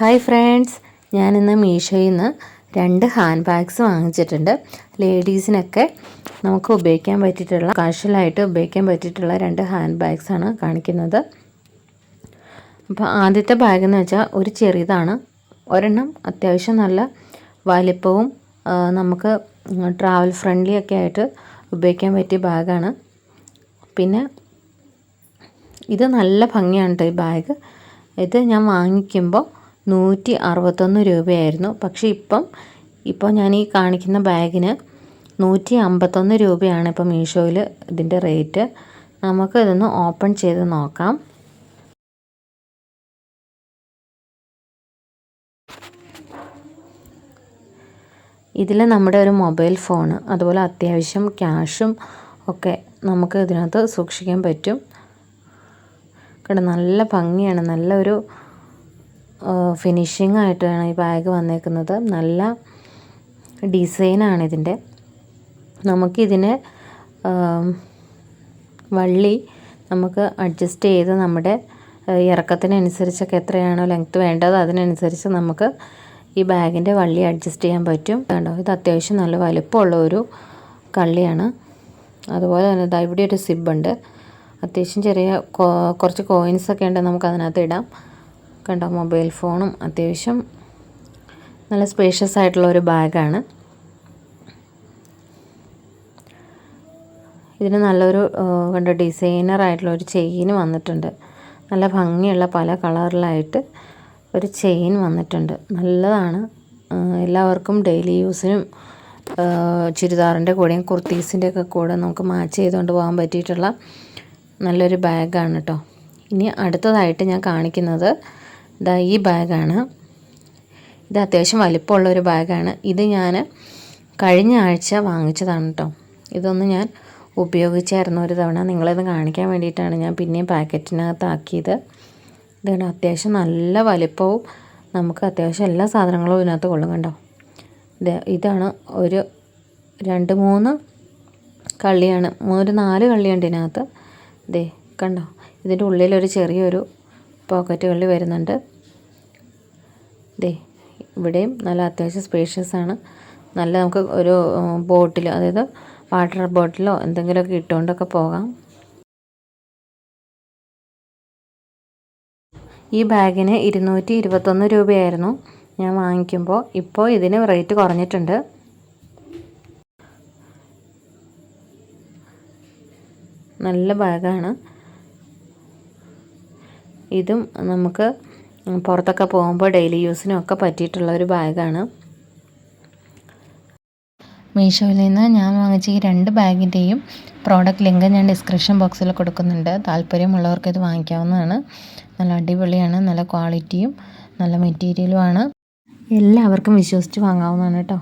Hi friends. ഞാനിന്ന് മീഷോയിൽ നിന്ന് രണ്ട് ഹാൻഡ് ബാഗ്സ് വാങ്ങിച്ചിട്ടുണ്ട്. ലേഡീസിനൊക്കെ നമുക്ക് ഉപയോഗിക്കാൻ പറ്റിയിട്ടുള്ള കാഷ്വലായിട്ട് ഉപയോഗിക്കാൻ പറ്റിയിട്ടുള്ള രണ്ട് ഹാൻഡ് ബാഗ്സാണ് കാണിക്കുന്നത്. അപ്പോൾ ആദ്യത്തെ ബാഗ് എന്ന് വെച്ചാൽ ഒരു ചെറിയതാണ്. ഒരെണ്ണം അത്യാവശ്യം നല്ല വലിപ്പവും നമുക്ക് ട്രാവൽ ഫ്രണ്ട്ലി ഒക്കെ ആയിട്ട് ഉപയോഗിക്കാൻ പറ്റിയ ബാഗാണ് പിന്നെ ഇത് നല്ല ഭംഗിയാണ് കേട്ടോ ഈ ബാഗ് ഇത് ഞാൻ വാങ്ങിക്കുമ്പോൾ നൂറ്റി അറുപത്തൊന്ന് രൂപയായിരുന്നു. പക്ഷേ ഇപ്പം ഇപ്പോൾ ഞാൻ ഈ കാണിക്കുന്ന ബാഗിന് നൂറ്റി അമ്പത്തൊന്ന് രൂപയാണ് ഇപ്പം മീഷോയിൽ ഇതിന്റെ റേറ്റ്. നമുക്ക് ഇതൊന്ന് ഓപ്പൺ ചെയ്ത് നോക്കാം. ഇതിൽ നമ്മുടെ ഒരു മൊബൈൽ ഫോൺ അതുപോലെ അത്യാവശ്യം ക്യാഷും ഒക്കെ നമുക്ക് ഇതിനകത്ത് സൂക്ഷിക്കാൻ പറ്റും. കണ്ടോ നല്ല ഭംഗിയാണ്. നല്ലൊരു ഫിനിഷിംഗ് ആയിട്ടാണ് ഈ ബാഗ് വന്നേക്കുന്നത്. നല്ല ഡിസൈനാണ് ഇതിന്റെ. നമുക്കിതിന് വള്ളി നമുക്ക് അഡ്ജസ്റ്റ് ചെയ്ത് നമ്മുടെ ഇറക്കത്തിനനുസരിച്ചൊക്കെ എത്രയാണോ ലെങ്ത്ത് വേണ്ടത് അതിനനുസരിച്ച് നമുക്ക് ഈ ബാഗിന്റെ വള്ളി അഡ്ജസ്റ്റ് ചെയ്യാൻ പറ്റും. കണ്ടോ? ഇത് അത്യാവശ്യം നല്ല വലുപ്പമുള്ള ഒരു കള്ളിയാണ്. അതുപോലെ തന്നെ ഇതാ ഇവിടെ ഒരു സിബുണ്ട് അത്യാവശ്യം ചെറിയ കുറച്ച് കോയിൻസൊക്കെ ഉണ്ട് നമുക്ക് അതിനകത്ത് ഇടാം. കണ്ടോ മൊബൈൽ ഫോണും അത്യാവശ്യം നല്ല സ്പേഷ്യസ് ആയിട്ടുള്ള ഒരു ബാഗാണ്. ഇതിന് നല്ലൊരു കണ്ട ഡിസൈനർ ആയിട്ടുള്ള ഒരു ചെയിൻ വന്നിട്ടുണ്ട്. നല്ല ഭംഗിയുള്ള പല കളറിലായിട്ട് ഒരു ചെയിൻ വന്നിട്ടുണ്ട്. നല്ലതാണ്. എല്ലാവർക്കും ഡെയിലി യൂസിനും ചുരിദാറിന്റെ കൂടെയും കുർത്തീസിന്റെ ഒക്കെ കൂടെ നമുക്ക് മാച്ച് ചെയ്തുകൊണ്ട് പോകാൻ പറ്റിയിട്ടുള്ള നല്ലൊരു ബാഗാണ് കേട്ടോ ഇനി അടുത്തതായിട്ട് ഞാൻ കാണിക്കുന്നത് ഇതാ ഈ ബാഗാണ്. ഇത് അത്യാവശ്യം വലിപ്പമുള്ള ഒരു ബാഗാണ്. ഇത് ഞാൻ കഴിഞ്ഞ ആഴ്ച വാങ്ങിച്ചതാണ് കേട്ടോ ഇതൊന്ന് ഞാൻ ഉപയോഗിച്ചായിരുന്നു ഒരു തവണ. നിങ്ങളിത് കാണിക്കാൻ വേണ്ടിയിട്ടാണ് ഞാൻ പിന്നെയും പാക്കറ്റിനകത്താക്കിയത്. ഇതാണ് അത്യാവശ്യം നല്ല വലിപ്പവും നമുക്ക് അത്യാവശ്യം എല്ലാ സാധനങ്ങളും ഇതിനകത്ത് കൊള്ളും കണ്ടോ? ഇത് ഇതാണ് ഒരു രണ്ട് മൂന്ന് കള്ളിയാണ്. ഒരു നാല് കള്ളിയുണ്ട് ഇതിനകത്ത്. ദേ കണ്ടോ? ഇതിന്റെ ഉള്ളിലൊരു ചെറിയൊരു പോക്കറ്റ് കള്ളി വരുന്നുണ്ട്. ദേ ഇവിടെയും നല്ല അത്യാവശ്യം സ്പേഷ്യസ് ആണ്. നല്ല നമുക്ക് ഒരു ബോട്ടിൽ അതായത് വാട്ടർ ബോട്ടിലോ എന്തെങ്കിലുമൊക്കെ ഇട്ടുകൊണ്ടൊക്കെ പോകാം. ഈ ബാഗിന് ഇരുന്നൂറ്റി ഇരുപത്തൊന്ന് രൂപയായിരുന്നു ഞാൻ വാങ്ങിക്കുമ്പോൾ. ഇപ്പോൾ ഇതിന് റേറ്റ് കുറഞ്ഞിട്ടുണ്ട്. നല്ല ബാഗാണ്. ഇതും നമുക്ക് പുറത്തൊക്കെ പോകുമ്പോൾ ഡെയിലി യൂസിനും ഒക്കെ പറ്റിയിട്ടുള്ള ഒരു ബാഗാണ്. മീഷോയിൽ നിന്ന് ഞാൻ വാങ്ങിച്ച ഈ രണ്ട് ബാഗിന്റെയും പ്രോഡക്റ്റ് ലിങ്ക് ഞാൻ ഡിസ്ക്രിപ്ഷൻ ബോക്സിൽ കൊടുക്കുന്നുണ്ട്. താല്പര്യമുള്ളവർക്ക് ഇത് വാങ്ങിക്കാവുന്നതാണ്. നല്ല അടിപൊളിയാണ് നല്ല ക്വാളിറ്റിയും നല്ല മെറ്റീരിയലുമാണ് എല്ലാവർക്കും വിശ്വസിച്ച് വാങ്ങാവുന്നതാണ് കേട്ടോ